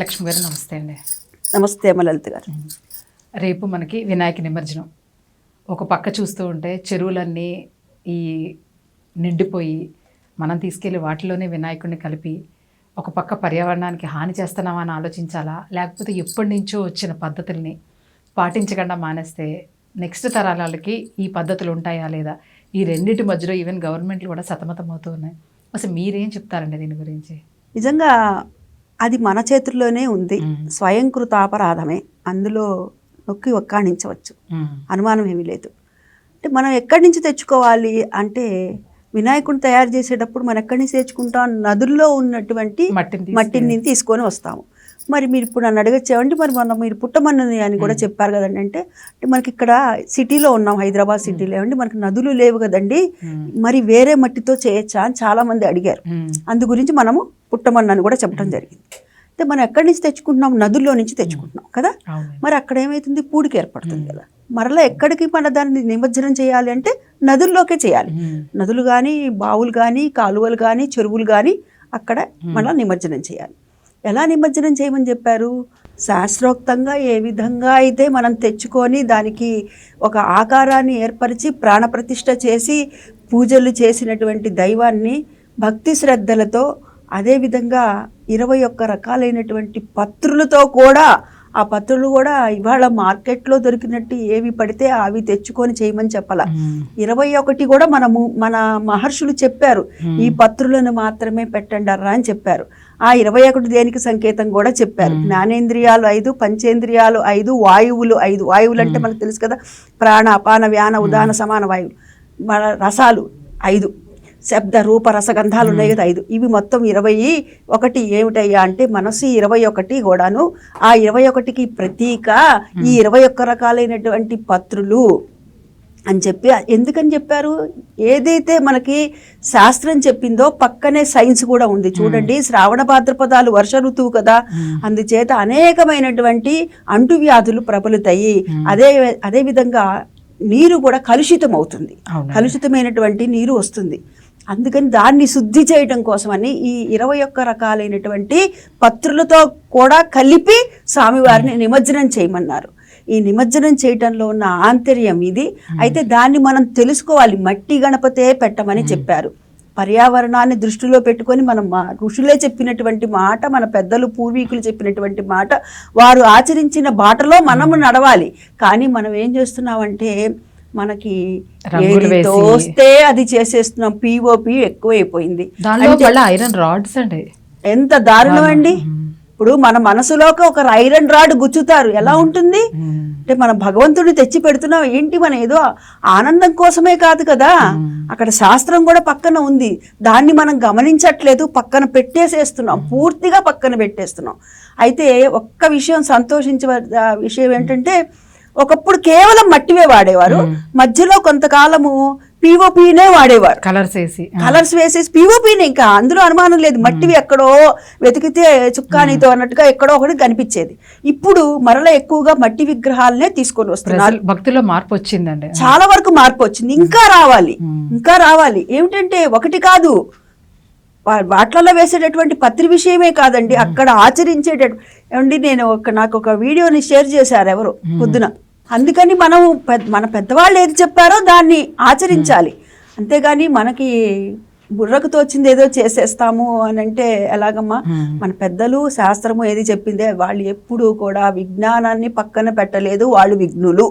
లక్ష్మి గారు నమస్తే అండి. నమస్తే అమలలిత గారు. రేపు మనకి వినాయక నిమజ్జనం. ఒక పక్క చూస్తూ ఉంటే చెరువులన్నీ ఈ నిండిపోయి మనం తీసుకెళ్ళి వాటిలోనే వినాయకుడిని కలిపి ఒక పక్క పర్యావరణానికి హాని చేస్తున్నామా అని ఆలోచించాలా? లేకపోతే ఎప్పటి నుంచో వచ్చిన పద్ధతుల్ని పాటించకుండా మానేస్తే నెక్స్ట్ తరాలకి ఈ పద్ధతులు ఉంటాయా లేదా? ఈ రెండింటి మధ్యలో ఈవెన్ గవర్నమెంట్లు కూడా సతమతం అవుతూ ఉన్నాయి. అసలు మీరేం చెప్తారండి దీని గురించి? నిజంగా అది మన చేతుల్లోనే ఉంది. స్వయంకృతాపరాధమే. అందులో నొక్కి ఒక్కాణించవచ్చు. అనుమానం ఏమీ లేదు. అంటే మనం ఎక్కడి నుంచి తెచ్చుకోవాలి అంటే వినాయకుడిని తయారు చేసేటప్పుడు మనం ఎక్కడి నుంచి తెచ్చుకుంటాం నదుల్లో ఉన్నటువంటి మట్టిని తీసుకొని వస్తాము. మరి మీరు ఇప్పుడు నన్ను అడగచ్చేవండి. మరి మొన్న మీరు పుట్టమన్నది అని కూడా చెప్పారు కదండి. అంటే అంటే మనకి ఇక్కడ సిటీలో ఉన్నాం హైదరాబాద్ సిటీలో ఏమండి. మనకి నదులు లేవు కదండి. మరి వేరే మట్టితో చేయొచ్చా అని చాలా మంది అడిగారు. అందు గురించి మనము పుట్టమన్నని కూడా చెప్పడం జరిగింది. అంటే మనం ఎక్కడి నుంచి తెచ్చుకుంటున్నాం? నదుల్లో నుంచి తెచ్చుకుంటున్నాం కదా? మరి అక్కడ ఏమవుతుంది పూడికి ఏర్పడుతుంది కదా? మరలా ఎక్కడికి మన దాన్ని నిమజ్జనం చేయాలి అంటే నదుల్లోకే చేయాలి. నదులు కానీ బావులు కానీ కాలువలు కానీ చెరువులు కానీ అక్కడ మళ్ళీ నిమజ్జనం చేయాలి. ఎలా నిమజ్జనం చేయమని చెప్పారు? శాస్త్రోక్తంగా ఏ విధంగా అయితే మనం తెచ్చుకొని దానికి ఒక ఆకారాన్ని ఏర్పరిచి ప్రాణప్రతిష్ఠ చేసి పూజలు చేసినటువంటి దైవాన్ని భక్తి శ్రద్ధలతో అదేవిధంగా ఇరవై ఒక్క రకాలైనటువంటి పత్రులతో కూడా ఆ పత్రులు కూడా ఇవాళ మార్కెట్లో దొరికినట్టు ఏవి పడితే అవి తెచ్చుకొని చేయమని చెప్పాల. ఇరవై ఒకటి కూడా మనము మన మహర్షులు చెప్పారు. ఈ పత్రులను మాత్రమే పెట్టండి అర్రా అని చెప్పారు. ఆ ఇరవై ఒకటి దేనికి సంకేతం కూడా చెప్పారు. జ్ఞానేంద్రియాలు ఐదు పంచేంద్రియాలు ఐదు వాయువులు ఐదు. వాయువులు అంటే మనకు తెలుసు కదా ప్రాణ అపాన వ్యాన ఉదాన సమాన వాయువులు. మన రసాలు ఐదు. శబ్ద రూప రసగంధాలు ఉన్నాయి కదా ఐదు. ఇవి మొత్తం ఇరవై ఒకటి ఏమిటయ్యా అంటే మనసు ఇరవై ఒకటి కూడాను ఆ ఇరవై ఒకటికి ప్రతీక ఈ ఇరవై ఒక్క రకాలైనటువంటి పత్రులు అని చెప్పి ఎందుకని చెప్పారు? ఏదైతే మనకి శాస్త్రం చెప్పిందో పక్కనే సైన్స్ కూడా ఉంది. చూడండి శ్రావణ భాద్రపదాలు వర్ష ఋతువు కదా. అందుచేత అనేకమైనటువంటి అంటువ్యాధులు ప్రబలుతాయి. అదే అదే విధంగా నీరు కూడా కలుషితం అవుతుంది. కలుషితమైనటువంటి నీరు వస్తుంది. అందుకని దాన్ని శుద్ధి చేయడం కోసమని ఈ ఇరవై ఒక్క రకాలైనటువంటి పత్రులతో కూడా కలిపి స్వామివారిని నిమజ్జనం చేయమన్నారు. ఈ నిమజ్జనం చేయటంలో ఉన్న ఆంతర్యం ఇది. అయితే దాన్ని మనం తెలుసుకోవాలి. మట్టి గణపతే పెట్టమని చెప్పారు. పర్యావరణాన్ని దృష్టిలో పెట్టుకొని మనం మా ఋషులే చెప్పినటువంటి మాట మన పెద్దలు పూర్వీకులు చెప్పినటువంటి మాట వారు ఆచరించిన బాటలో మనము నడవాలి. కానీ మనం ఏం చేస్తున్నామంటే మనకి. తోస్తే అది చేసేస్తున్నాం. పిఓపి ఎక్కువైపోయింది. ఐరన్ రాడ్స్ అండి. ఎంత దారుణం అండి? ఇప్పుడు మన మనసులోకి ఒక ఐరన్ రాడ్ గుచ్చుతారు. ఎలా ఉంటుంది. అంటే మనం భగవంతుడిని తెచ్చి పెడుతున్నాం. ఏంటి? మన ఏదో ఆనందం కోసమే కాదు కదా? అక్కడ శాస్త్రం కూడా పక్కన ఉంది. దాన్ని మనం గమనించట్లేదు. పక్కన పెట్టేసేస్తున్నాం. పూర్తిగా పక్కన పెట్టేస్తున్నాం. అయితే ఒక్క విషయం సంతోషించ విషయం ఏంటంటే ఒకప్పుడు కేవలం మట్టివే వాడేవారు. మధ్యలో కొంతకాలము పిఓపినే వాడేవారు. కలర్స్ వేసి కలర్స్ వేసేసి పిఓపిని ఇంకా అందులో అనుమానం లేదు. మట్టివి ఎక్కడో వెతికితే చుక్కానితో అన్నట్టుగా ఎక్కడో ఒకటి కనిపించేది. ఇప్పుడు మరల ఎక్కువగా మట్టి విగ్రహాలనే తీసుకొని వస్తున్నారు. భక్తిలో మార్పు వచ్చిందండి. చాలా వరకు మార్పు వచ్చింది. ఇంకా రావాలి. ఇంకా రావాలి. ఏమిటంటే ఒకటి కాదు. వాట్లలో వేసేటటువంటి పత్రి విషయమే కాదండి. అక్కడ ఆచరించేటట్టు ఏమండి నేను ఒక నాకు ఒక వీడియోని షేర్ చేశారు ఎవరు? పొద్దున. అందుకని మనం మన పెద్దవాళ్ళు ఏది చెప్పారో దాన్ని ఆచరించాలి. అంతేగాని మనకి బుర్రకు తోచింది ఏదో చేసేస్తాము అని అంటే ఎలాగమ్మా మన పెద్దలు శాస్త్రము ఏది చెప్పిందే వాళ్ళు ఎప్పుడూ కూడా విజ్ఞానాన్ని పక్కన పెట్టలేదు వాళ్ళు విఘ్నులు.